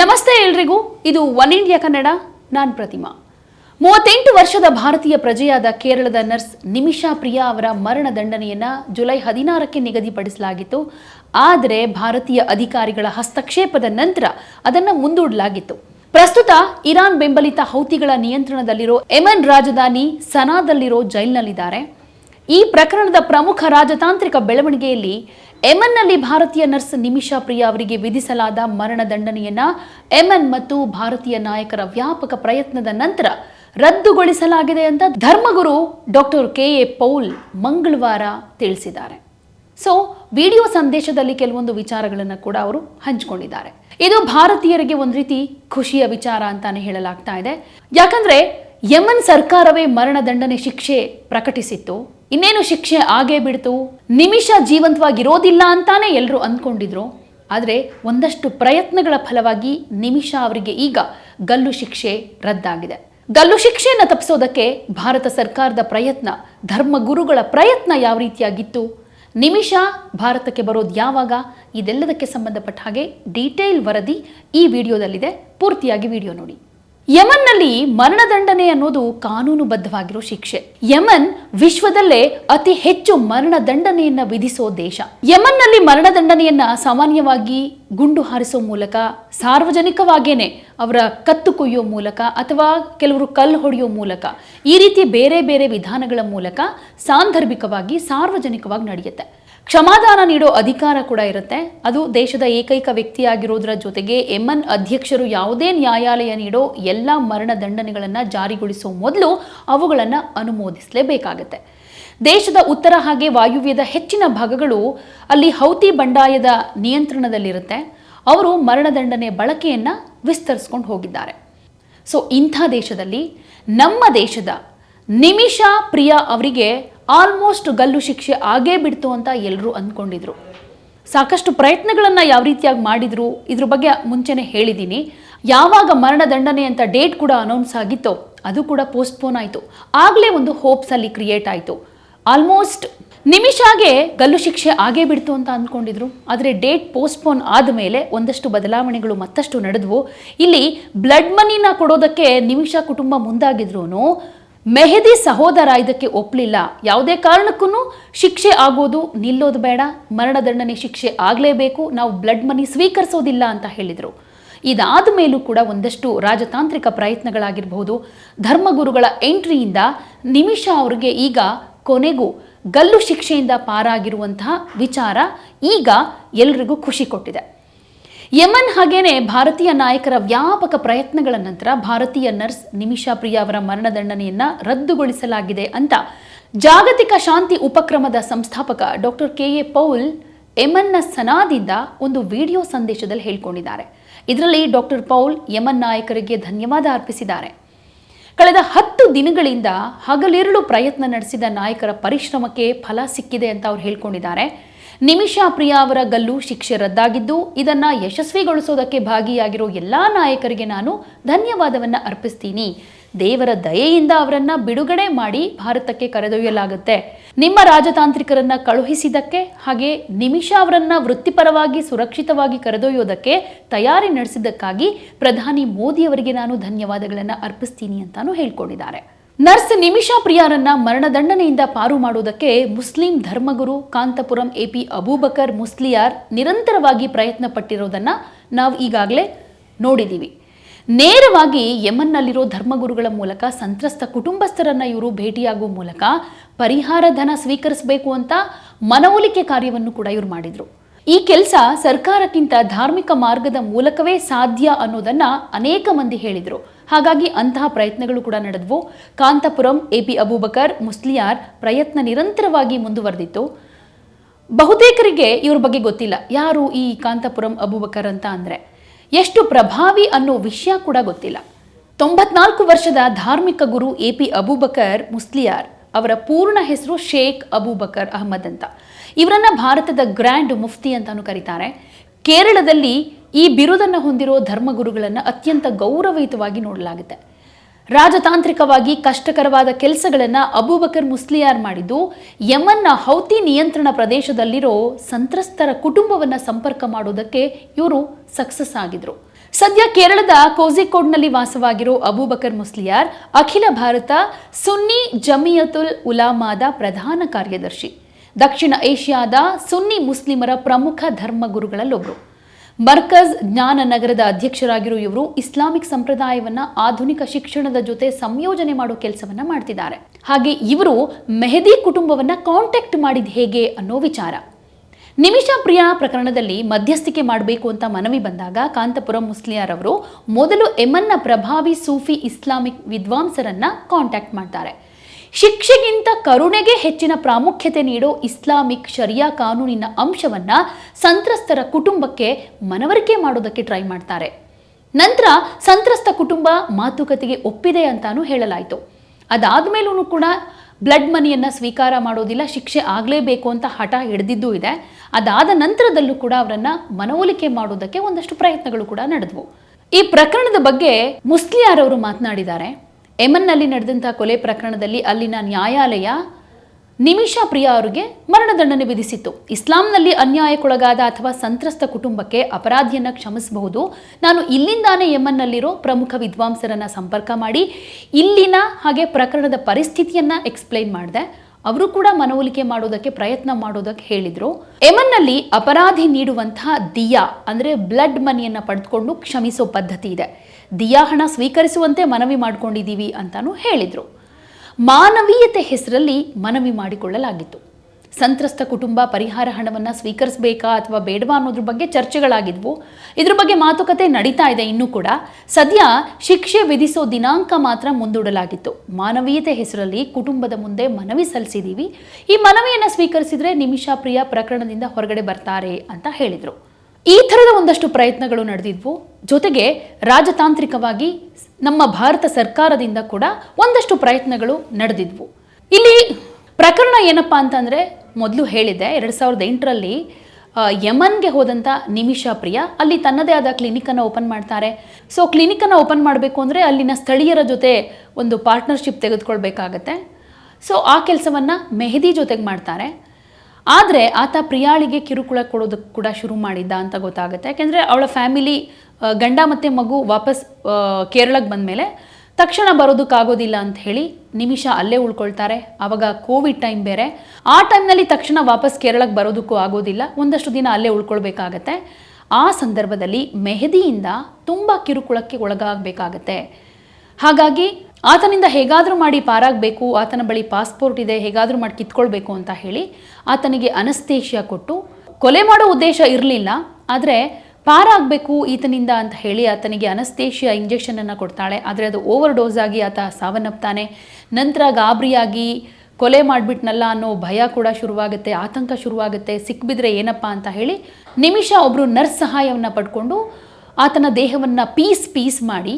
ನಮಸ್ತೆ ಎಲ್ರಿಗೂ. ಇದು ಒನ್ ಇಂಡಿಯಾ ಕನ್ನಡ, ನಾನು ಪ್ರತಿಮಾ. ಮೂವತ್ತೆಂಟು ವರ್ಷದ ಭಾರತೀಯ ಪ್ರಜೆಯಾದ ಕೇರಳದ ನರ್ಸ್ ನಿಮಿಷಾ ಪ್ರಿಯಾ ಅವರ ಮರಣ ದಂಡನೆಯನ್ನು ಜುಲೈ ಹದಿನಾರಕ್ಕೆ ನಿಗದಿಪಡಿಸಲಾಗಿತ್ತು. ಆದರೆ ಭಾರತೀಯ ಅಧಿಕಾರಿಗಳ ಹಸ್ತಕ್ಷೇಪದ ನಂತರ ಅದನ್ನು ಮುಂದೂಡಲಾಗಿತ್ತು. ಪ್ರಸ್ತುತ ಇರಾನ್ ಬೆಂಬಲಿತ ಹೌತಿಗಳ ನಿಯಂತ್ರಣದಲ್ಲಿರೋ ಎಮನ್ ರಾಜಧಾನಿ ಸನಾದಲ್ಲಿರೋ ಜೈಲ್ನಲ್ಲಿದ್ದಾರೆ. ಈ ಪ್ರಕರಣದ ಪ್ರಮುಖ ರಾಜತಾಂತ್ರಿಕ ಬೆಳವಣಿಗೆಯಲ್ಲಿ ಯೆಮನ್ನಲ್ಲಿ ಭಾರತೀಯ ನರ್ಸ್ ನಿಮಿಷಾ ಪ್ರಿಯಾ ಅವರಿಗೆ ವಿಧಿಸಲಾದ ಮರಣ ದಂಡನೆಯನ್ನ ಯೆಮನ್ ಮತ್ತು ಭಾರತೀಯ ನಾಯಕರ ವ್ಯಾಪಕ ಪ್ರಯತ್ನದ ನಂತರ ರದ್ದುಗೊಳಿಸಲಾಗಿದೆ ಅಂತ ಧರ್ಮಗುರು ಡಾಕ್ಟರ್ ಕೆ ಎ ಪೌಲ್ ಮಂಗಳವಾರ ತಿಳಿಸಿದ್ದಾರೆ. ಸೊ, ವಿಡಿಯೋ ಸಂದೇಶದಲ್ಲಿ ಕೆಲವೊಂದು ವಿಚಾರಗಳನ್ನು ಕೂಡ ಅವರು ಹಂಚಿಕೊಂಡಿದ್ದಾರೆ. ಇದು ಭಾರತೀಯರಿಗೆ ಒಂದು ರೀತಿ ಖುಷಿಯ ವಿಚಾರ ಅಂತಾನೆ ಹೇಳಲಾಗ್ತಾ ಇದೆ. ಯಾಕಂದ್ರೆ ಯಮನ್ ಸರ್ಕಾರವೇ ಮರಣದಂಡನೆ ಶಿಕ್ಷೆ ಪ್ರಕಟಿಸಿತ್ತು. ಇನ್ನೇನು ಶಿಕ್ಷೆ ಆಗೇ ಬಿಡ್ತು? ನಿಮಿಷ ಜೀವಂತವಾಗಿರೋದಿಲ್ಲ ಅಂತಾನೆ ಎಲ್ಲರೂ ಅಂದ್ಕೊಂಡಿದ್ರು. ಆದರೆ ಒಂದಷ್ಟು ಪ್ರಯತ್ನಗಳ ಫಲವಾಗಿ ನಿಮಿಷ ಅವರಿಗೆ ಈಗ ಗಲ್ಲು ಶಿಕ್ಷೆ ರದ್ದಾಗಿದೆ. ಗಲ್ಲು ಶಿಕ್ಷೆಯನ್ನು ತಪ್ಪಿಸೋದಕ್ಕೆ ಭಾರತ ಸರ್ಕಾರದ ಪ್ರಯತ್ನ ಧರ್ಮಗುರುಗಳ ಪ್ರಯತ್ನ ಯಾವ ರೀತಿಯಾಗಿತ್ತು? ನಿಮಿಷ ಭಾರತಕ್ಕೆ ಬರೋದು ಯಾವಾಗ? ಇದೆಲ್ಲದಕ್ಕೆ ಸಂಬಂಧಪಟ್ಟ ಹಾಗೆ ಡೀಟೇಲ್ ವರದಿ ಈ ವಿಡಿಯೋದಲ್ಲಿದೆ. ಪೂರ್ತಿಯಾಗಿ ವಿಡಿಯೋ ನೋಡಿ. ಯಮನ್ನಲ್ಲಿ ಮರಣದಂಡನೆ ಅನ್ನೋದು ಕಾನೂನುಬದ್ಧವಾಗಿರೋ ಶಿಕ್ಷೆ. ಯಮನ್ ವಿಶ್ವದಲ್ಲೇ ಅತಿ ಹೆಚ್ಚು ಮರಣದಂಡನೆಯನ್ನ ವಿಧಿಸೋ ದೇಶ. ಯಮನ್ನಲ್ಲಿ ಮರಣದಂಡನೆಯನ್ನ ಸಾಮಾನ್ಯವಾಗಿ ಗುಂಡು ಹಾರಿಸೋ ಮೂಲಕ ಸಾರ್ವಜನಿಕವಾಗೇನೆ ಅವರ ಕತ್ತು ಕೊಯ್ಯೋ ಮೂಲಕ ಅಥವಾ ಕೆಲವರು ಕಲ್ಲು ಹೊಡೆಯೋ ಮೂಲಕ, ಈ ರೀತಿ ಬೇರೆ ಬೇರೆ ವಿಧಾನಗಳ ಮೂಲಕ ಸಾಂದರ್ಭಿಕವಾಗಿ, ಸಾರ್ವಜನಿಕವಾಗಿ ನಡೆಯುತ್ತೆ. ಕ್ಷಮಾದಾನ ನೀಡೋ ಅಧಿಕಾರ ಕೂಡ ಇರುತ್ತೆ. ಅದು ದೇಶದ ಏಕೈಕ ವ್ಯಕ್ತಿಯಾಗಿರೋದ್ರ ಜೊತೆಗೆ ಎಮನ್ ಅಧ್ಯಕ್ಷರು ಯಾವುದೇ ನ್ಯಾಯಾಲಯ ನೀಡೋ ಎಲ್ಲ ಮರಣ ದಂಡನೆಗಳನ್ನು ಜಾರಿಗೊಳಿಸೋ ಮೊದಲು ಅವುಗಳನ್ನು ಅನುಮೋದಿಸಲೇಬೇಕಾಗತ್ತೆ. ದೇಶದ ಉತ್ತರ ಹಾಗೆ ವಾಯುವ್ಯದ ಹೆಚ್ಚಿನ ಭಾಗಗಳು ಅಲ್ಲಿ ಹೌತಿ ಬಂಡಾಯದ ನಿಯಂತ್ರಣದಲ್ಲಿರುತ್ತೆ. ಅವರು ಮರಣದಂಡನೆ ಬಳಕೆಯನ್ನು ವಿಸ್ತರಿಸ್ಕೊಂಡು ಹೋಗಿದ್ದಾರೆ. ಸೊ ಇಂಥ ದೇಶದಲ್ಲಿ ನಮ್ಮ ದೇಶದ ನಿಮಿಷಾ ಪ್ರಿಯಾ ಅವರಿಗೆ ಆಲ್ಮೋಸ್ಟ್ ಗಲ್ಲು ಶಿಕ್ಷೆ ಆಗೇ ಬಿಡ್ತು ಅಂತ ಎಲ್ಲರೂ ಅಂದ್ಕೊಂಡಿದ್ರು ಸಾಕಷ್ಟು ಪ್ರಯತ್ನಗಳನ್ನು ಯಾವ ರೀತಿಯಾಗಿ ಮಾಡಿದ್ರು, ಇದ್ರ ಬಗ್ಗೆ ಮುಂಚೆನೆ ಹೇಳಿದ್ದೀನಿ ಯಾವಾಗ ಮರಣದಂಡನೆ ಅಂತ ಡೇಟ್ ಕೂಡ ಅನೌನ್ಸ್ ಆಗಿತ್ತೋ, ಅದು ಕೂಡ ಪೋಸ್ಟ್ಪೋನ್ ಆಯಿತು. ಆಗಲೇ ಒಂದು ಹೋಪ್ಸ್ ಅಲ್ಲಿ ಕ್ರಿಯೇಟ್ ಆಯಿತು. ಆಲ್ಮೋಸ್ಟ್ ನಿಮಿಷಾಗೆ ಗಲ್ಲು ಶಿಕ್ಷೆ ಆಗೇ ಬಿಡ್ತು ಅಂತ ಅಂದ್ಕೊಂಡಿದ್ರು ಆದರೆ ಡೇಟ್ ಪೋಸ್ಟ್ಪೋನ್ ಆದಮೇಲೆ ಒಂದಷ್ಟು ಬದಲಾವಣೆಗಳು ಮತ್ತಷ್ಟು ನಡೆದ್ವು. ಇಲ್ಲಿ ಬ್ಲಡ್ ಮನಿನ ಕೊಡೋದಕ್ಕೆ ನಿಮಿಷ ಕುಟುಂಬ ಮುಂದಾಗಿದ್ರು ಮೆಹದಿ ಸಹೋದರ ಇದಕ್ಕೆ ಒಪ್ಪಲಿಲ್ಲ ಯಾವುದೇ ಕಾರಣಕ್ಕೂ ಶಿಕ್ಷೆ ಆಗೋದು ನಿಲ್ಲೋದು ಬೇಡ. ಮರಣದಂಡನೆ ಶಿಕ್ಷೆ ಆಗಲೇಬೇಕು. ನಾವು ಬ್ಲಡ್ ಮನಿ ಸ್ವೀಕರಿಸೋದಿಲ್ಲ ಅಂತ ಹೇಳಿದರು. ಇದಾದ ಮೇಲೂ ಕೂಡ ಒಂದಷ್ಟು ರಾಜತಾಂತ್ರಿಕ ಪ್ರಯತ್ನಗಳಾಗಿರಬಹುದು. ಧರ್ಮಗುರುಗಳ ಎಂಟ್ರಿಯಿಂದ ನಿಮಿಷ ಅವರಿಗೆ ಈಗ ಕೊನೆಗೂ ಗಲ್ಲು ಶಿಕ್ಷೆಯಿಂದ ಪಾರಾಗಿರುವಂತಹ ವಿಚಾರ ಈಗ ಎಲ್ರಿಗೂ ಖುಷಿ ಕೊಟ್ಟಿದೆ. ಯಮನ್ ಹಾಗೇನೆ ಭಾರತೀಯ ನಾಯಕರ ವ್ಯಾಪಕ ಪ್ರಯತ್ನಗಳ ನಂತರ ಭಾರತೀಯ ನರ್ಸ್ ನಿಮಿಷಾ ಪ್ರಿಯಾ ಅವರ ಮರಣದಂಡನೆಯನ್ನ ರದ್ದುಗೊಳಿಸಲಾಗಿದೆ ಅಂತ ಜಾಗತಿಕ ಶಾಂತಿ ಉಪಕ್ರಮದ ಸಂಸ್ಥಾಪಕ ಡಾಕ್ಟರ್ ಕೆ ಎ ಪೌಲ್ ಯಮನ್ನ ಸನಾದಿಂದ ಒಂದು ವಿಡಿಯೋ ಸಂದೇಶದಲ್ಲಿ ಹೇಳ್ಕೊಂಡಿದ್ದಾರೆ. ಇದರಲ್ಲಿ ಡಾಕ್ಟರ್ ಪೌಲ್ ಯಮನ್ ನಾಯಕರಿಗೆ ಧನ್ಯವಾದ ಅರ್ಪಿಸಿದ್ದಾರೆ. ಕಳೆದ ಹತ್ತು ದಿನಗಳಿಂದ ಹಗಲಿರುಳು ಪ್ರಯತ್ನ ನಡೆಸಿದ ನಾಯಕರ ಪರಿಶ್ರಮಕ್ಕೆ ಫಲ ಸಿಕ್ಕಿದೆ ಅಂತ ಅವ್ರು ಹೇಳ್ಕೊಂಡಿದ್ದಾರೆ. ನಿಮಿಷಾ ಪ್ರಿಯಾ ಅವರ ಗಲ್ಲು ಶಿಕ್ಷೆ ರದ್ದಾಗಿದ್ದು, ಇದನ್ನ ಯಶಸ್ವಿಗೊಳಿಸೋದಕ್ಕೆ ಭಾಗಿಯಾಗಿರೋ ಎಲ್ಲ ನಾಯಕರಿಗೆ ನಾನು ಧನ್ಯವಾದವನ್ನ ಅರ್ಪಿಸ್ತೀನಿ. ದೇವರ ದಯೆಯಿಂದ ಅವರನ್ನ ಬಿಡುಗಡೆ ಮಾಡಿ ಭಾರತಕ್ಕೆ ಕರೆದೊಯ್ಯಲಾಗುತ್ತೆ. ನಿಮ್ಮ ರಾಜತಾಂತ್ರಿಕರನ್ನ ಕಳುಹಿಸಿದ್ದಕ್ಕೆ ಹಾಗೆ ನಿಮಿಷಾ ಅವರನ್ನ ವೃತ್ತಿಪರವಾಗಿ ಸುರಕ್ಷಿತವಾಗಿ ಕರೆದೊಯ್ಯೋದಕ್ಕೆ ತಯಾರಿ ನಡೆಸಿದ್ದಕ್ಕಾಗಿ ಪ್ರಧಾನಿ ಮೋದಿ ಅವರಿಗೆ ನಾನು ಧನ್ಯವಾದಗಳನ್ನು ಅರ್ಪಿಸ್ತೀನಿ ಅಂತಾನು ಹೇಳ್ಕೊಂಡಿದ್ದಾರೆ. ನರ್ಸ್ ನಿಮಿಷಾ ಪ್ರಿಯಾರನ್ನ ಮರಣದಂಡನೆಯಿಂದ ಪಾರು ಮಾಡುವುದಕ್ಕೆ ಮುಸ್ಲಿಂ ಧರ್ಮಗುರು ಕಾಂತಪುರಂ ಎಪಿ ಅಬೂಬಕರ್ ಮುಸ್ಲಿಯಾರ್ ನಿರಂತರವಾಗಿ ಪ್ರಯತ್ನ ಪಟ್ಟಿರೋದನ್ನ ನಾವು ಈಗಾಗಲೇ ನೋಡಿದ್ದೀವಿ ನೇರವಾಗಿ ಯಮನ್ನಲ್ಲಿರೋ ಧರ್ಮಗುರುಗಳ ಮೂಲಕ ಸಂತ್ರಸ್ತ ಕುಟುಂಬಸ್ಥರನ್ನ ಇವರು ಭೇಟಿಯಾಗುವ ಮೂಲಕ ಪರಿಹಾರ ಧನ ಸ್ವೀಕರಿಸಬೇಕು ಅಂತ ಮನವೊಲಿಕೆ ಕಾರ್ಯವನ್ನು ಕೂಡ ಇವರು ಮಾಡಿದ್ರು. ಈ ಕೆಲಸ ಸರ್ಕಾರಕ್ಕಿಂತ ಧಾರ್ಮಿಕ ಮಾರ್ಗದ ಮೂಲಕವೇ ಸಾಧ್ಯ ಅನ್ನೋದನ್ನ ಅನೇಕ ಮಂದಿ ಹೇಳಿದ್ರು. ಹಾಗಾಗಿ ಅಂತಹ ಪ್ರಯತ್ನಗಳು ಕೂಡ ನಡೆದವು. ಕಾಂತಪುರಂ ಎಪಿ ಅಬೂಬಕರ್, ಮುಸ್ಲಿಯಾರ್ ಪ್ರಯತ್ನ ನಿರಂತರವಾಗಿ ಮುಂದುವರೆದಿತ್ತು. ಬಹುತೇಕರಿಗೆ ಇವ್ರ ಬಗ್ಗೆ ಗೊತ್ತಿಲ್ಲ. ಯಾರು ಈ ಕಾಂತಪುರಂ ಅಬೂಬಕರ್ ಅಂತ ಅಂದ್ರೆ? ಎಷ್ಟು ಪ್ರಭಾವಿ ಅನ್ನೋ ವಿಷಯ ಕೂಡ ಗೊತ್ತಿಲ್ಲ. ತೊಂಬತ್ನಾಲ್ಕು ವರ್ಷದ ಧಾರ್ಮಿಕ ಗುರು ಎ ಪಿ ಅಬೂಬಕರ್, ಮುಸ್ಲಿಯಾರ್ ಅವರ ಪೂರ್ಣ ಹೆಸರು ಶೇಖ್ ಅಬೂಬಕರ್ ಅಹಮದ್ ಅಂತ. ಇವರನ್ನ ಭಾರತದ ಗ್ರ್ಯಾಂಡ್ ಮುಫ್ತಿ ಅಂತಾನು ಕರೀತಾರೆ. ಕೇರಳದಲ್ಲಿ ಈ ಬಿರುದನ್ನು ಹೊಂದಿರೋ ಧರ್ಮಗುರುಗಳನ್ನು ಅತ್ಯಂತ ಗೌರವಯುತವಾಗಿ ನೋಡಲಾಗುತ್ತೆ. ರಾಜತಾಂತ್ರಿಕವಾಗಿ ಕಷ್ಟಕರವಾದ ಕೆಲಸಗಳನ್ನು ಅಬೂಬಕರ್ ಮುಸ್ಲಿಯಾರ್ ಮಾಡಿದ್ದು, ಯಮನ್ನ ಹೌತಿ ನಿಯಂತ್ರಣ ಪ್ರದೇಶದಲ್ಲಿರೋ ಸಂತ್ರಸ್ತರ ಕುಟುಂಬವನ್ನು ಸಂಪರ್ಕ ಮಾಡೋದಕ್ಕೆ ಇವರು ಸಕ್ಸಸ್ ಆಗಿದ್ರು. ಸದ್ಯ ಕೇರಳದ ಕೋಝಿಕೋಡ್ನಲ್ಲಿ ವಾಸವಾಗಿರೋ ಅಬೂಬಕರ್ ಮುಸ್ಲಿಯಾರ್ ಅಖಿಲ ಭಾರತ ಸುನ್ನಿ ಜಮಿಯತುಲ್ ಉಲಾಮಾದ ಪ್ರಧಾನ ಕಾರ್ಯದರ್ಶಿ. ದಕ್ಷಿಣ ಏಷ್ಯಾದ ಸುನ್ನಿ ಮುಸ್ಲಿಮರ ಪ್ರಮುಖ ಧರ್ಮಗುರುಗಳಲ್ಲೊಬ್ಬರು ಮರ್ಕಜ್ ಜ್ಞಾನ ನಗರದ ಅಧ್ಯಕ್ಷರಾಗಿರುವ ಇವರು ಇಸ್ಲಾಮಿಕ್ ಸಂಪ್ರದಾಯವನ್ನ ಆಧುನಿಕ ಶಿಕ್ಷಣದ ಜೊತೆ ಸಂಯೋಜನೆ ಮಾಡೋ ಕೆಲಸವನ್ನ ಮಾಡ್ತಿದ್ದಾರೆ. ಹಾಗೆ ಇವರು ಮೆಹದಿ ಕುಟುಂಬವನ್ನ ಕಾಂಟ್ಯಾಕ್ಟ್ ಮಾಡಿದ ಹೇಗೆ ಅನ್ನೋ ವಿಚಾರ. ನಿಮಿಷಾ ಪ್ರಿಯಾ ಪ್ರಕರಣದಲ್ಲಿ ಮಧ್ಯಸ್ಥಿಕೆ ಮಾಡಬೇಕು ಅಂತ ಮನವಿ ಬಂದಾಗ ಕಾಂತಪುರಂ ಮುಸ್ಲಿಯಾರ್ ಅವರು ಮೊದಲು ಎಮನ್ನ ಪ್ರಭಾವಿ ಸೂಫಿ ಇಸ್ಲಾಮಿಕ್ ವಿದ್ವಾಂಸರನ್ನ ಕಾಂಟ್ಯಾಕ್ಟ್ ಮಾಡ್ತಾರೆ. ಶಿಕ್ಷೆಗಿಂತ ಕರುಣೆಗೆ ಹೆಚ್ಚಿನ ಪ್ರಾಮುಖ್ಯತೆ ನೀಡೋ ಇಸ್ಲಾಮಿಕ್ ಶರಿಯಾ ಕಾನೂನಿನ ಅಂಶವನ್ನ ಸಂತ್ರಸ್ತರ ಕುಟುಂಬಕ್ಕೆ ಮನವರಿಕೆ ಮಾಡೋದಕ್ಕೆ ಟ್ರೈ ಮಾಡ್ತಾರೆ. ನಂತರ ಸಂತ್ರಸ್ತ ಕುಟುಂಬ ಮಾತುಕತೆಗೆ ಒಪ್ಪಿದೆ ಅಂತಾನೂ ಹೇಳಲಾಯಿತು. ಅದಾದ ಮೇಲೂ ಕೂಡ ಬ್ಲಡ್ ಮನಿಯನ್ನು ಸ್ವೀಕಾರ ಮಾಡೋದಿಲ್ಲ, ಶಿಕ್ಷೆ ಆಗಲೇಬೇಕು ಅಂತ ಹಠ ಹಿಡಿದಿದ್ದೂ ಇದೆ. ಅದಾದ ನಂತರದಲ್ಲೂ ಕೂಡ ಅವರನ್ನು ಮನವೊಲಿಕೆ ಮಾಡೋದಕ್ಕೆ ಒಂದಷ್ಟು ಪ್ರಯತ್ನಗಳು ಕೂಡ ನಡೆದವು. ಈ ಪ್ರಕರಣದ ಬಗ್ಗೆ ಮುಸ್ಲಿಯಾರ್ ಅವರು ಮಾತನಾಡಿದ್ದಾರೆ. ಎಮನ್ನಲ್ಲಿ ನಡೆದಂಥ ಕೊಲೆ ಪ್ರಕರಣದಲ್ಲಿ ಅಲ್ಲಿನ ನ್ಯಾಯಾಲಯ ನಿಮಿಷಾ ಪ್ರಿಯಾ ಅವರಿಗೆ ಮರಣದಂಡನೆ ವಿಧಿಸಿತ್ತು. ಇಸ್ಲಾಂನಲ್ಲಿ ಅನ್ಯಾಯಕ್ಕೊಳಗಾದ ಅಥವಾ ಸಂತ್ರಸ್ತ ಕುಟುಂಬಕ್ಕೆ ಅಪರಾಧಿಯನ್ನು ಕ್ಷಮಿಸಬಹುದು. ನಾನು ಇಲ್ಲಿಂದಾನೇ ಯಮನ್ನಲ್ಲಿರೋ ಪ್ರಮುಖ ವಿದ್ವಾಂಸರನ್ನು ಸಂಪರ್ಕ ಮಾಡಿ, ಇಲ್ಲಿನ ಹಾಗೆ ಪ್ರಕರಣದ ಪರಿಸ್ಥಿತಿಯನ್ನು ಎಕ್ಸ್ಪ್ಲೈನ್ ಮಾಡಿದೆ. ಅವರು ಕೂಡ ಮನವೊಲಿಕೆ ಮಾಡೋದಕ್ಕೆ ಪ್ರಯತ್ನ ಮಾಡೋದಕ್ಕೆ ಹೇಳಿದ್ರು. ಯಮನ್ನಲ್ಲಿ ಅಪರಾಧಿ ನೀಡುವಂತಹ ದಿಯಾ, ಅಂದ್ರೆ ಬ್ಲಡ್ ಮನಿಯನ್ನ ಪಡೆದುಕೊಂಡು ಕ್ಷಮಿಸೋ ಪದ್ಧತಿ ಇದೆ. ದಿಯಾ ಹಣ ಸ್ವೀಕರಿಸುವಂತೆ ಮನವಿ ಮಾಡ್ಕೊಂಡಿದ್ದೀವಿ ಅಂತಾನೂ ಹೇಳಿದ್ರು. ಮಾನವೀಯತೆ ಹೆಸರಲ್ಲಿ ಮನವಿ ಮಾಡಿಕೊಳ್ಳಲಾಗಿತ್ತು. ಸಂತ್ರಸ್ತ ಕುಟುಂಬ ಪರಿಹಾರ ಹಣವನ್ನು ಸ್ವೀಕರಿಸಬೇಕಾ ಅಥವಾ ಬೇಡವಾ ಅನ್ನೋದ್ರ ಬಗ್ಗೆ ಚರ್ಚೆಗಳಾಗಿದ್ವು. ಇದ್ರ ಬಗ್ಗೆ ಮಾತುಕತೆ ನಡೀತಾ ಇದೆ ಇನ್ನೂ ಕೂಡ. ಸದ್ಯ ಶಿಕ್ಷೆ ವಿಧಿಸೋ ದಿನಾಂಕ ಮಾತ್ರ ಮುಂದೂಡಲಾಗಿತ್ತು. ಮಾನವೀಯತೆ ಹೆಸರಲ್ಲಿ ಕುಟುಂಬದ ಮುಂದೆ ಮನವಿ ಸಲ್ಲಿಸಿದ್ದೀವಿ ಈ ಮನವಿಯನ್ನು ಸ್ವೀಕರಿಸಿದ್ರೆ ನಿಮಿಷಾ ಪ್ರಿಯ ಪ್ರಕರಣದಿಂದ ಹೊರಗಡೆ ಬರ್ತಾರೆ ಅಂತ ಹೇಳಿದರು. ಈ ಥರದ ಒಂದಷ್ಟು ಪ್ರಯತ್ನಗಳು ನಡೆದಿದ್ವು. ಜೊತೆಗೆ ರಾಜತಾಂತ್ರಿಕವಾಗಿ ನಮ್ಮ ಭಾರತ ಸರ್ಕಾರದಿಂದ ಕೂಡ ಒಂದಷ್ಟು ಪ್ರಯತ್ನಗಳು ನಡೆದಿದ್ವು. ಇಲ್ಲಿ ಪ್ರಕರಣ ಏನಪ್ಪಾ ಅಂತಂದರೆ ಮೊದಲು ಹೇಳಿದ್ದೆ, ಎರಡು ಸಾವಿರದ ಎಂಟರಲ್ಲಿ ಯಮನ್ಗೆ ಹೋದಂಥ ನಿಮಿಷಾ ಪ್ರಿಯ, ಅಲ್ಲಿ ತನ್ನದೇ ಆದ ಕ್ಲಿನಿಕನ್ನು ಓಪನ್ ಮಾಡ್ತಾರೆ. ಸೊ, ಕ್ಲಿನಿಕನ್ನು ಓಪನ್ ಮಾಡಬೇಕು ಅಂದರೆ ಅಲ್ಲಿನ ಸ್ಥಳೀಯರ ಜೊತೆ ಒಂದು ಪಾರ್ಟ್ನರ್ಶಿಪ್ ತೆಗೆದುಕೊಳ್ಬೇಕಾಗತ್ತೆ. ಸೊ, ಆ ಕೆಲಸವನ್ನು ಮೆಹದಿ ಜೊತೆಗೆ ಮಾಡ್ತಾರೆ. ಆದರೆ, ಆತ ಪ್ರಿಯಾಳಿಗೆ ಕಿರುಕುಳ ಕೊಡೋದಕ್ಕೆ ಕೂಡ ಶುರು ಮಾಡಿದ್ದ ಅಂತ ಗೊತ್ತಾಗುತ್ತೆ. ಯಾಕೆಂದರೆ, ಅವಳ ಫ್ಯಾಮಿಲಿ ಗಂಡ ಮತ್ತು ಮಗು ವಾಪಸ್ ಕೇರಳಕ್ಕೆ ಬಂದಮೇಲೆ ತಕ್ಷಣ ಬರೋದಕ್ಕಾಗೋದಿಲ್ಲ ಅಂತ ಹೇಳಿ ನಿಮಿಷ ಅಲ್ಲೇ ಉಳ್ಕೊಳ್ತಾರೆ. ಆವಾಗ ಕೋವಿಡ್ ಟೈಮ್ ಬೇರೆ. ಆ ಟೈಮ್ನಲ್ಲಿ ತಕ್ಷಣ ವಾಪಸ್ ಕೇರಳಕ್ಕೆ ಬರೋದಕ್ಕೂ ಆಗೋದಿಲ್ಲ. ಒಂದಷ್ಟು ದಿನ ಅಲ್ಲೇ ಉಳ್ಕೊಳ್ಬೇಕಾಗತ್ತೆ. ಆ ಸಂದರ್ಭದಲ್ಲಿ ಮೆಹದಿಯಿಂದ ತುಂಬ ಕಿರುಕುಳಕ್ಕೆ ಒಳಗಾಗಬೇಕಾಗತ್ತೆ. ಹಾಗಾಗಿ ಆತನಿಂದ ಹೇಗಾದರೂ ಮಾಡಿ ಪಾರಾಗಬೇಕು, ಆತನ ಬಳಿ ಪಾಸ್ಪೋರ್ಟ್ ಇದೆ, ಹೇಗಾದರೂ ಮಾಡಿ ಕಿತ್ಕೊಳ್ಬೇಕು ಅಂತ ಹೇಳಿ ಆತನಿಗೆ ಅನಸ್ತೇಷ್ಯ ಕೊಟ್ಟು ಕೊಲೆ ಮಾಡೋ ಉದ್ದೇಶ ಇರಲಿಲ್ಲ. ಆದರೆ ಪಾರಾಗಬೇಕು ಈತನಿಂದ ಅಂತ ಹೇಳಿ ಆತನಿಗೆ ಅನಸ್ತೇಶಿಯ ಇಂಜೆಕ್ಷನನ್ನು ಕೊಡ್ತಾಳೆ. ಆದರೆ ಅದು ಓವರ್ ಡೋಸ್ ಆಗಿ ಆತ ಸಾವನ್ನಪ್ತಾನೆ. ನಂತರ ಗಾಬರಿಯಾಗಿ ಕೊಲೆ ಮಾಡಿಬಿಟ್ನಲ್ಲ ಅನ್ನೋ ಭಯ ಕೂಡ ಶುರುವಾಗುತ್ತೆ, ಆತಂಕ ಶುರುವಾಗುತ್ತೆ. ಸಿಕ್ಬಿದ್ರೆ ಏನಪ್ಪ ಅಂತ ಹೇಳಿ ನಿಮಿಷ ಒಬ್ಬರು ನರ್ಸ್ ಸಹಾಯವನ್ನು ಪಡ್ಕೊಂಡು ಆತನ ದೇಹವನ್ನು ಪೀಸ್ ಪೀಸ್ ಮಾಡಿ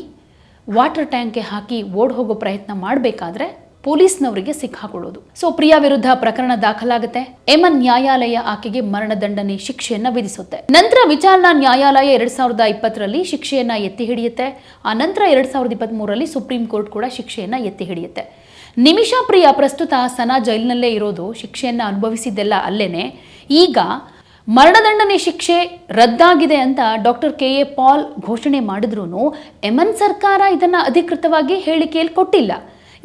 ವಾಟರ್ ಟ್ಯಾಂಕ್ಗೆ ಹಾಕಿ ಓಡ್ ಹೋಗೋ ಪ್ರಯತ್ನ ಮಾಡಬೇಕಾದ್ರೆ ಪೊಲೀಸ್ನವರಿಗೆ ಸಿಕ್ಕಾಕೊಳ್ಳೋದು. ಸೊ, ಪ್ರಿಯಾ ವಿರುದ್ಧ ಪ್ರಕರಣ ದಾಖಲಾಗುತ್ತೆ. ಎಮನ್ ನ್ಯಾಯಾಲಯ ಆಕೆಗೆ ಮರಣದಂಡನೆ ಶಿಕ್ಷೆಯನ್ನ ವಿಧಿಸುತ್ತೆ. ನಂತರ ವಿಚಾರಣಾ ನ್ಯಾಯಾಲಯ ಎರಡ್ ಸಾವಿರದ ಇಪ್ಪತ್ತರಲ್ಲಿ ಶಿಕ್ಷೆಯನ್ನ ಎತ್ತಿ ಹಿಡಿಯುತ್ತೆ. ಆ ನಂತರ ಎರಡ್ ಸಾವಿರದ ಇಪ್ಪತ್ತ್ ಮೂರರಲ್ಲಿ ಸುಪ್ರೀಂ ಕೋರ್ಟ್ ಕೂಡ ಶಿಕ್ಷೆಯನ್ನ ಎತ್ತಿ ಹಿಡಿಯುತ್ತೆ. ನಿಮಿಷಾ ಪ್ರಿಯಾ ಪ್ರಸ್ತುತ ಸನಾ ಜೈಲಿನಲ್ಲೇ ಇರೋದು, ಶಿಕ್ಷೆಯನ್ನ ಅನುಭವಿಸಿದ್ದೆಲ್ಲ ಅಲ್ಲೇನೆ. ಈಗ ಮರಣದಂಡನೆ ಶಿಕ್ಷೆ ರದ್ದಾಗಿದೆ ಅಂತ ಡಾಕ್ಟರ್ ಕೆ ಎ ಪಾಲ್ ಘೋಷಣೆ ಮಾಡಿದ್ರೂ ಎಮನ್ ಸರ್ಕಾರ ಇದನ್ನ ಅಧಿಕೃತವಾಗಿ ಹೇಳಿಕೆಯಲ್ಲಿ ಕೊಟ್ಟಿಲ್ಲ.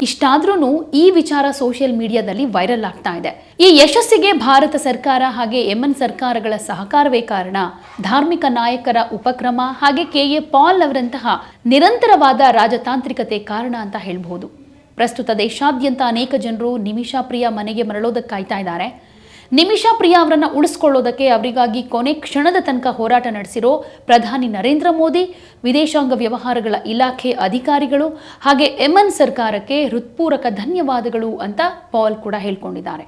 ಇಷ್ಟಾದ್ರೂ ಈ ವಿಚಾರ ಸೋಷಿಯಲ್ ಮೀಡಿಯಾದಲ್ಲಿ ವೈರಲ್ ಆಗ್ತಾ ಇದೆ. ಈ ಯಶಸ್ಸಿಗೆ ಭಾರತ ಸರ್ಕಾರ ಹಾಗೆ ಎಂಎನ್ ಸರ್ಕಾರಗಳ ಸಹಕಾರವೇ ಕಾರಣ. ಧಾರ್ಮಿಕ ನಾಯಕರ ಉಪಕ್ರಮ ಹಾಗೆ ಕೆ ಎ ಪಾಲ್ ಅವರಂತಹ ನಿರಂತರವಾದ ರಾಜತಾಂತ್ರಿಕತೆ ಕಾರಣ ಅಂತ ಹೇಳಬಹುದು. ಪ್ರಸ್ತುತ ದೇಶಾದ್ಯಂತ ಅನೇಕ ಜನರು ನಿಮಿಷಾ ಪ್ರಿಯ ಮನೆಗೆ ಮರಳೋದಕ್ಕೆ ಕಾಯ್ತಾ ಇದ್ದಾರೆ. ನಿಮಿಷಾ ಪ್ರಿಯಾ ಅವರನ್ನು ಉಳಿಸ್ಕೊಳ್ಳೋದಕ್ಕೆ ಅವರಿಗಾಗಿ ಕೊನೆ ಕ್ಷಣದ ತನಕ ಹೋರಾಟ ನಡೆಸಿರೋ ಪ್ರಧಾನಿ ನರೇಂದ್ರ ಮೋದಿ, ವಿದೇಶಾಂಗ ವ್ಯವಹಾರಗಳ ಇಲಾಖೆ ಅಧಿಕಾರಿಗಳು ಹಾಗೆ ಎಮನ್ ಸರ್ಕಾರಕ್ಕೆ ಹೃತ್ಪೂರ್ವಕ ಧನ್ಯವಾದಗಳು ಅಂತ ಪಾಲ್ ಕೂಡ ಹೇಳ್ಕೊಂಡಿದ್ದಾರೆ.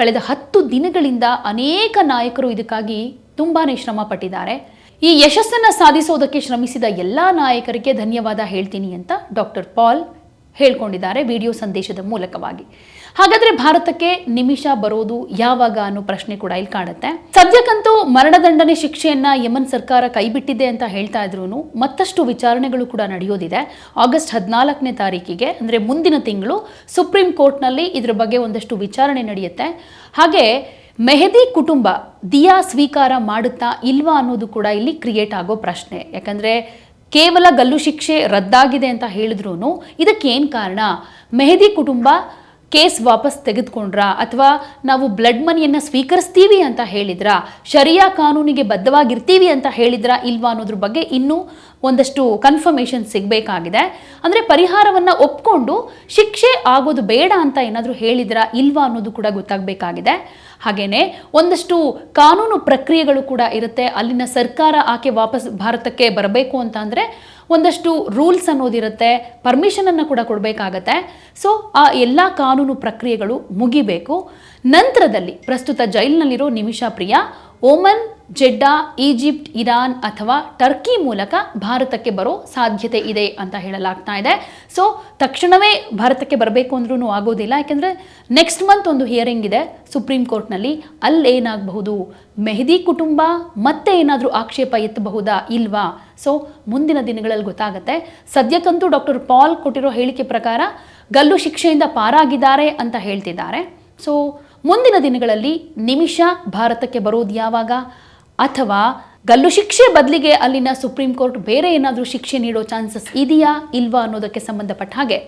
ಕಳೆದ ಹತ್ತು ದಿನಗಳಿಂದ ಅನೇಕ ನಾಯಕರು ಇದಕ್ಕಾಗಿ ತುಂಬಾನೇ ಶ್ರಮ ಪಟ್ಟಿದ್ದಾರೆ. ಈ ಯಶಸ್ಸನ್ನು ಸಾಧಿಸೋದಕ್ಕೆ ಶ್ರಮಿಸಿದ ಎಲ್ಲ ನಾಯಕರಿಗೆ ಧನ್ಯವಾದ ಹೇಳ್ತೀನಿ ಅಂತ ಡಾಕ್ಟರ್ ಪಾಲ್ ಹೇಳ್ಕೊಂಡಿದ್ದಾರೆ ವಿಡಿಯೋ ಸಂದೇಶದ ಮೂಲಕವಾಗಿ. ಹಾಗಾದ್ರೆ ಭಾರತಕ್ಕೆ ನಿಮಿಷ ಬರೋದು ಯಾವಾಗ ಅನ್ನೋ ಪ್ರಶ್ನೆ ಕೂಡ ಇಲ್ಲಿ ಕಾಣುತ್ತೆ. ಸದ್ಯಕ್ಕಂತೂ ಮರಣದಂಡನೆ ಶಿಕ್ಷೆಯನ್ನ ಯಮನ್ ಸರ್ಕಾರ ಕೈಬಿಟ್ಟಿದೆ ಅಂತ ಹೇಳ್ತಾ ಇದ್ರು ಮತ್ತಷ್ಟು ವಿಚಾರಣೆಗಳು ಕೂಡ ನಡೆಯೋದಿದೆ. ಆಗಸ್ಟ್ ಹದಿನಾಲ್ಕನೇ ತಾರೀಕಿಗೆ, ಅಂದ್ರೆ ಮುಂದಿನ ತಿಂಗಳು ಸುಪ್ರೀಂ ಕೋರ್ಟ್ನಲ್ಲಿ ಇದ್ರ ಬಗ್ಗೆ ಒಂದಷ್ಟು ವಿಚಾರಣೆ ನಡೆಯುತ್ತೆ. ಹಾಗೆ ಮೆಹದಿ ಕುಟುಂಬ ದಿಯಾ ಸ್ವೀಕಾರ ಮಾಡುತ್ತಾ ಇಲ್ವಾ ಅನ್ನೋದು ಕೂಡ ಇಲ್ಲಿ ಕ್ರಿಯೇಟ್ ಆಗೋ ಪ್ರಶ್ನೆ. ಯಾಕಂದ್ರೆ ಕೇವಲ ಗಲ್ಲು ಶಿಕ್ಷೆ ರದ್ದಾಗಿದೆ ಅಂತ ಹೇಳಿದ್ರು ಇದಕ್ಕೇನು ಕಾರಣ? ಮೆಹದಿ ಕುಟುಂಬ ಕೇಸ್ ವಾಪಸ್ ತೆಗೆದುಕೊಂಡ್ರಾ? ಅಥವಾ ನಾವು ಬ್ಲಡ್ ಮನಿಯನ್ನು ಸ್ವೀಕರಿಸ್ತೀವಿ ಅಂತ ಹೇಳಿದ್ರಾ? ಶರಿಯಾ ಕಾನೂನಿಗೆ ಬದ್ಧವಾಗಿರ್ತೀವಿ ಅಂತ ಹೇಳಿದ್ರಾ ಇಲ್ವಾ ಅನ್ನೋದ್ರ ಬಗ್ಗೆ ಇನ್ನೂ ಒಂದಷ್ಟು ಕನ್ಫರ್ಮೇಷನ್ ಸಿಗಬೇಕಾಗಿದೆ. ಅಂದರೆ ಪರಿಹಾರವನ್ನು ಒಪ್ಕೊಂಡು ಶಿಕ್ಷೆ ಆಗೋದು ಬೇಡ ಅಂತ ಏನಾದರೂ ಹೇಳಿದ್ರಾ ಇಲ್ವಾ ಅನ್ನೋದು ಕೂಡ ಗೊತ್ತಾಗಬೇಕಾಗಿದೆ. ಹಾಗೆಯೇ ಒಂದಷ್ಟು ಕಾನೂನು ಪ್ರಕ್ರಿಯೆಗಳು ಕೂಡ ಇರುತ್ತೆ. ಅಲ್ಲಿನ ಸರ್ಕಾರ ಆಕೆ ವಾಪಸ್ ಭಾರತಕ್ಕೆ ಬರಬೇಕು ಅಂತ ಅಂದರೆ ಒಂದಷ್ಟು ರೂಲ್ಸ್ ಅನ್ನೋದಿರುತ್ತೆ ಪರ್ಮಿಷನನ್ನು ಕೂಡ ಕೊಡಬೇಕಾಗತ್ತೆ. ಸೊ ಆ ಎಲ್ಲ ಕಾನೂನು ಪ್ರಕ್ರಿಯೆಗಳು ಮುಗಿಬೇಕು. ನಂತರದಲ್ಲಿ ಪ್ರಸ್ತುತ ಜೈಲಿನಲ್ಲಿರೋ Nimisha Priya, Oman Jeddah, Egypt, Iran ಅಥವಾ ಟರ್ಕಿ ಮೂಲಕ ಭಾರತಕ್ಕೆ ಬರೋ ಸಾಧ್ಯತೆ ಇದೆ ಅಂತ ಹೇಳಲಾಗ್ತಾ ಇದೆ. ಸೊ ತಕ್ಷಣವೇ ಭಾರತಕ್ಕೆ ಬರಬೇಕು ಅಂದ್ರೂ ಆಗೋದಿಲ್ಲ. ಯಾಕೆಂದರೆ ನೆಕ್ಸ್ಟ್ ಮಂತ್ ಒಂದು ಹಿಯರಿಂಗ್ ಇದೆ ಸುಪ್ರೀಂ ಕೋರ್ಟ್ನಲ್ಲಿ ಅಲ್ಲೇನಾಗಬಹುದು? ಮೆಹದಿ ಕುಟುಂಬ ಮತ್ತೆ ಏನಾದರೂ ಆಕ್ಷೇಪ ಎತ್ತಬಹುದಾ ಇಲ್ವಾ? ಸೊ ಮುಂದಿನ ದಿನಗಳಲ್ಲಿ ಗೊತ್ತಾಗುತ್ತೆ. ಸದ್ಯಕ್ಕಂತೂ ಡಾಕ್ಟರ್ ಪಾಲ್ ಕೊಟ್ಟಿರೋ ಹೇಳಿಕೆ ಪ್ರಕಾರ ಗಲ್ಲು ಶಿಕ್ಷೆಯಿಂದ ಪಾರಾಗಿದ್ದಾರೆ ಅಂತ ಹೇಳ್ತಿದ್ದಾರೆ. ಸೊ ಮುಂದಿನ ದಿನಗಳಲ್ಲಿ ನಿಮಿಷ ಭಾರತಕ್ಕೆ ಬರೋದು ಯಾವಾಗ? ಅಥವಾ ಗಲ್ಲು ಶಿಕ್ಷೆ ಬದಲಿಗೆ ಅಲ್ಲಿನ ಸುಪ್ರೀಂ ಕೋರ್ಟ್ ಬೇರೆ ಏನಾದರೂ ಶಿಕ್ಷೆ ನೀಡೋ ಚಾನ್ಸಸ್ ಇದೆಯಾ ಇಲ್ವಾ ಅನ್ನೋದಕ್ಕೆ ಸಂಬಂಧಪಟ್ಟ ಹಾಗೆ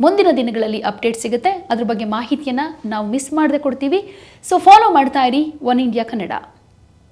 ಮುಂದಿನ ದಿನಗಳಲ್ಲಿ ಅಪ್ಡೇಟ್ ಸಿಗುತ್ತೆ. ಅದ್ರ ಬಗ್ಗೆ ಮಾಹಿತಿಯನ್ನು ನಾವು ಮಿಸ್ ಮಾಡದೆ ಕೊಡ್ತೀವಿ. ಸೊ ಫಾಲೋ ಮಾಡ್ತಾ ಇರಿ. One India Kannada.